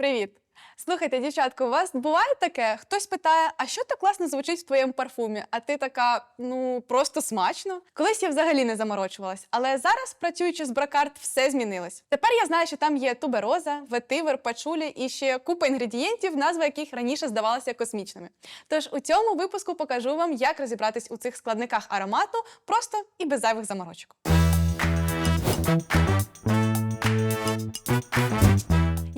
Привіт! Слухайте, дівчатка, у вас буває таке? Хтось питає, а що так класно звучить в твоєму парфумі? А ти така, ну просто смачно. Колись я взагалі не заморочувалась, але зараз, працюючи з бракарт, все змінилось. Тепер я знаю, що там є тубероза, ветивер, пачулі і ще купа інгредієнтів, назви яких раніше здавалися космічними. Тож у цьому випуску покажу вам, як розібратись у цих складниках аромату просто і без зайвих заморочок.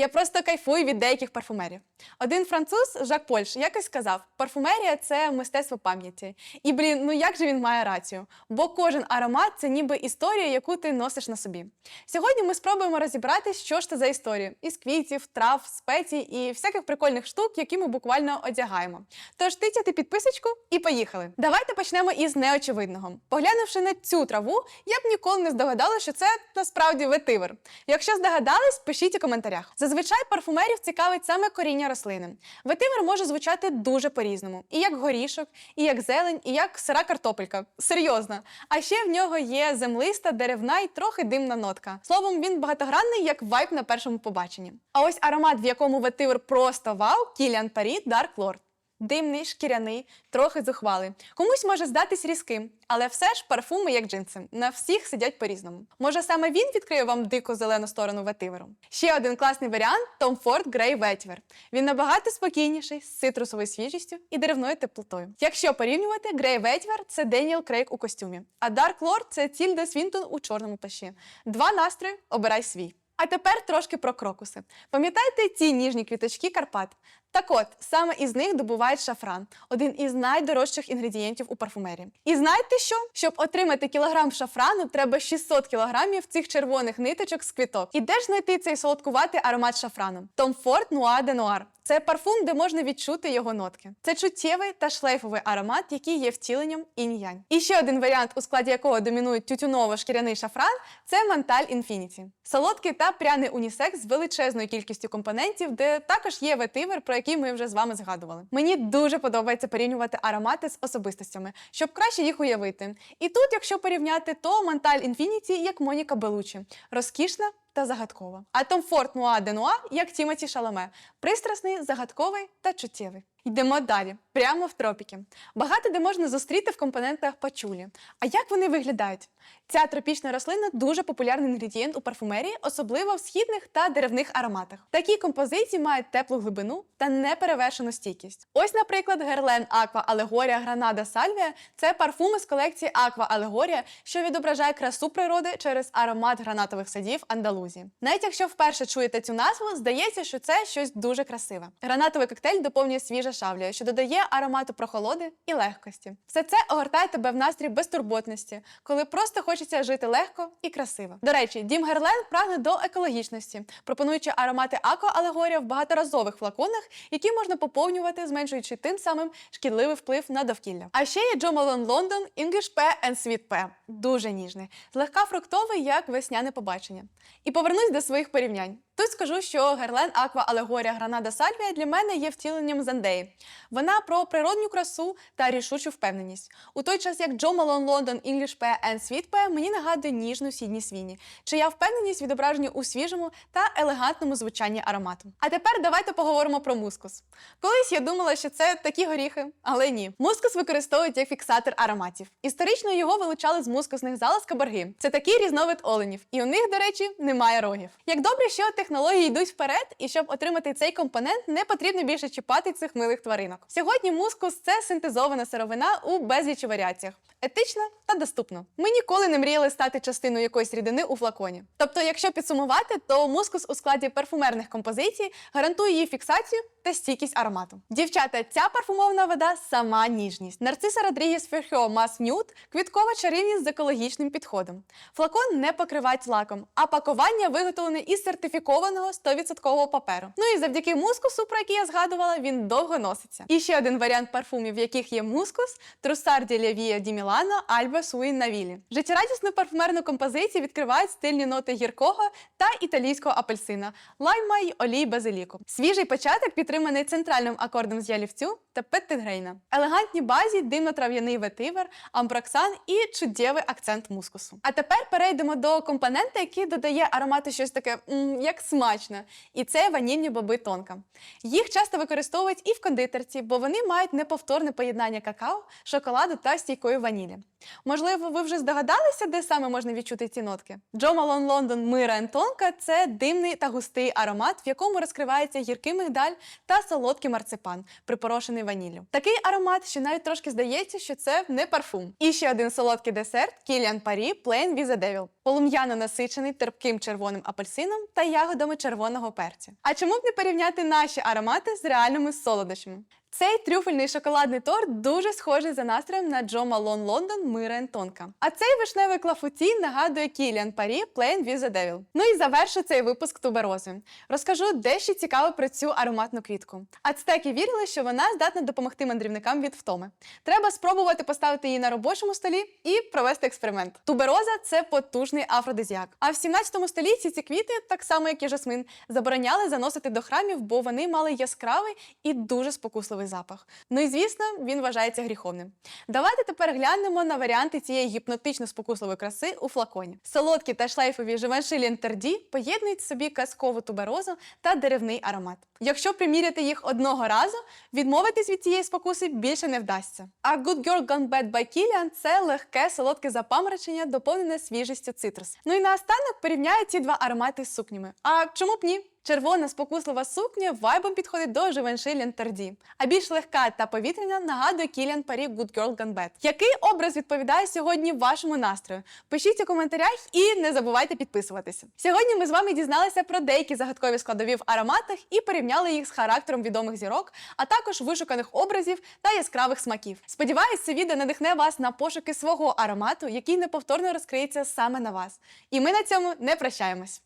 Я просто кайфую від деяких парфумерів. Один француз Жак Польш якось сказав: парфумерія це мистецтво пам'яті. І блін, ну як же він має рацію? Бо кожен аромат це ніби історія, яку ти носиш на собі. Сьогодні ми спробуємо розібратись, що ж це за історія із квітів, трав, спецій і всяких прикольних штук, які ми буквально одягаємо. Тож тицяти підписочку і поїхали. Давайте почнемо із неочевидного. Поглянувши на цю траву, я б ніколи не здогадала, що це насправді ветивер. Якщо здогадались, пишіть у коментарях. Зазвичай парфумерів цікавить саме коріння рослини. Ветивер може звучати дуже по-різному: і як горішок, і як зелень, і як сира картопелька. Серйозно. А ще в нього є землиста, деревна і трохи димна нотка. Словом, він багатогранний, як вайп на першому побаченні. А ось аромат, в якому ветивер просто вау, Кіліан Парі Dark Lord. Димний, шкіряний, трохи зухвалий. Комусь може здатись різким, але все ж парфуми, як джинси, на всіх сидять по-різному. Може, саме він відкриє вам дику зелену сторону ветиверу? Ще один класний варіант Tom Ford Grey Vetiver. Він набагато спокійніший, з цитрусовою свіжістю і деревною теплотою. Якщо порівнювати, Grey Vetiver – це Деніел Крейг у костюмі, а Dark Lord – це Тільда Свінтон у чорному плащі. Два настрої обирай свій. А тепер трошки про крокуси. Пам'ятаєте ці ніжні квіточки Карпат? Так от, саме із них добувають шафран, один із найдорожчих інгредієнтів у парфумерії. І знаєте що? Щоб отримати кілограм шафрану, треба 600 кілограмів цих червоних ниточок з квіток. І де ж знайти цей солодкуватий аромат шафрану? Tom Ford Noir de Noir. Це парфум, де можна відчути його нотки. Це чуттєвий та шлейфовий аромат, який є втіленням інь-янь. І ще один варіант, у складі якого домінує тютюново-шкіряний шафран, це Манталь Infinity. Солодкий та пряний унісекс з величезною кількістю компонентів, де також є ветивер, про який ми вже з вами згадували. Мені дуже подобається порівнювати аромати з особистостями, щоб краще їх уявити. І тут, якщо порівняти, то Манталь Інфініті як Моніка Белучі, розкішна та загадкова. А Том Форд Нуа де Нуа як Тімоті Шаломе, пристрасний, загадковий та чуттєвий. Йдемо далі, прямо в тропіки. Багато де можна зустріти в компонентах пачулі. А як вони виглядають? Ця тропічна рослина дуже популярний інгредієнт у парфумерії, особливо в східних та деревних ароматах. Такі композиції мають теплу глибину та неперевершену стійкість. Ось, наприклад, Герлен Аква Алегорія Гранада Сальвія це парфуми з колекції Аква Алегорія, що відображає красу природи через аромат гранатових садів Андалузії. Навіть якщо вперше чуєте цю назву, здається, що це щось дуже красиве. Гранатовий коктейль доповнює свіжа шавлія, що додає аромату прохолоди і легкості. Все це огортає тебе в настрій безтурботності, коли просто хочеться жити легко і красиво. До речі, дім Герлен прагне до екологічності, пропонуючи аромати Ако Алегорія в багаторазових флаконах, які можна поповнювати, зменшуючи тим самим шкідливий вплив на довкілля. А ще є Джо Малон Лондон English P and Sweet P. Дуже ніжний, злегка фруктовий, як весняне побачення. І повернусь до своїх порівнянь. Тут скажу, що Герлен Аква Алегорія Гранада Сальвія для мене є втіленням Зандеї. Вона про природню красу та рішучу впевненість. У той час, як Джо Малон Лондон English P and Sweet P мені нагадує ніжну сідні свіні, чия впевненість відображені у свіжому та елегантному звучанні аромату. А тепер давайте поговоримо про мускус. Колись я думала, що це такі горіхи, але ні. Мускус використовують як фіксатор ароматів. Історично його вилучали з мускусних залоз кабарги. Це такий різновид оленів, і у них, до речі, немає рогів. Як добре, що технології йдуть вперед, і щоб отримати цей компонент, не потрібно більше чіпати цих милих тваринок. Сьогодні мускус це синтезована сировина у безлічі варіаціях, етична та доступна. Ми ніколи не мріяли стати частиною якоїсь рідини у флаконі. Тобто, якщо підсумувати, то мускус у складі парфумерних композицій гарантує її фіксацію та стійкість аромату. Дівчата, ця парфумовна вода сама ніжність. Нарциса Родрігес Ферхьо Мас Нюд квіткова чарівність з екологічним підходом. Флакон не покривають лаком, а пакування виготовлене із сертифікованого 100% паперу. Ну і завдяки мускусу, про який я згадувала, він довго носиться. І ще один варіант парфумів, в яких є мускус Трусарді Лявія Ді Мілано Альба Суїн Навілі. Життєрадісну парфумерну композицію відкривають стильні ноти гіркого та італійського апельсина, лайма й олій базиліку. Свіжий початок підтриманий центральним акордом з ялівцю та петтингрейна. Елегантні базі, димно-трав'яний ветивер, амброксан і чудєвий акцент мускусу. А тепер перейдемо до компонента, який додає аромат аромати щось таке, як смачно. І це ванільні боби тонка. Їх часто використовують і в кондитерці, бо вони мають неповторне поєднання какао, шоколаду та стійкої ванілі. Можливо, ви вже здогадалися, де саме можна відчути ці нотки? Джо Малон Лондон Мира Тонка це димний та густий аромат, в якому розкривається гіркий мигдаль та солодкий марципан, припорошений ваніллю. Такий аромат, що навіть трошки здається, що це не парфум. І ще один солодкий десерт Кіліан Парі Plain the Devil. Полум'яно насичений терпким червоним апельсином та ягодами червоного перцю. А чому б не порівняти наші аромати з реальними солодощами? Цей трюфельний шоколадний торт дуже схожий за настроєм на Джо Малон Лондон Мира and Тонка. А цей вишневий клафуті нагадує Кіліан Парі Plain with the Devil. Ну і завершу цей випуск туберозою. Розкажу дещо цікаве про цю ароматну квітку. Ацтеки вірили, що вона здатна допомогти мандрівникам від втоми. Треба спробувати поставити її на робочому столі і провести експеримент. Тубероза це потужний афродизіак. А в 17 столітті ці квіти, так само як і жасмин, забороняли заносити до храмів, бо вони мали яскравий і дуже спокусливий запах. Ну і звісно, він вважається гріховним. Давайте тепер глянемо на варіанти цієї гіпнотично спокусливої краси у флаконі. Солодкі та шлейфові живанши інтерді поєднують в собі казкову туберозу та деревний аромат. Якщо приміряти їх одного разу, відмовитись від цієї спокуси більше не вдасться. А Good Girl Gone Bad by Kilian – це легке солодке запаморочення, доповнене свіжістю цитрус. Ну і наостанок порівняю ці два аромати з сукнями. А чому б ні? Червона спокуслива сукня вайбом підходить до Живенши Лінтерді, а більш легка та повітряна нагадує Кіліан Парі Good Girl Gone Bad. Який образ відповідає сьогодні вашому настрою? Пишіть у коментарях і не забувайте підписуватися. Сьогодні ми з вами дізналися про деякі загадкові складові в ароматах і порівняли їх з характером відомих зірок, а також вишуканих образів та яскравих смаків. Сподіваюсь, це відео надихне вас на пошуки свого аромату, який неповторно розкриється саме на вас. І ми на цьому не прощаємось.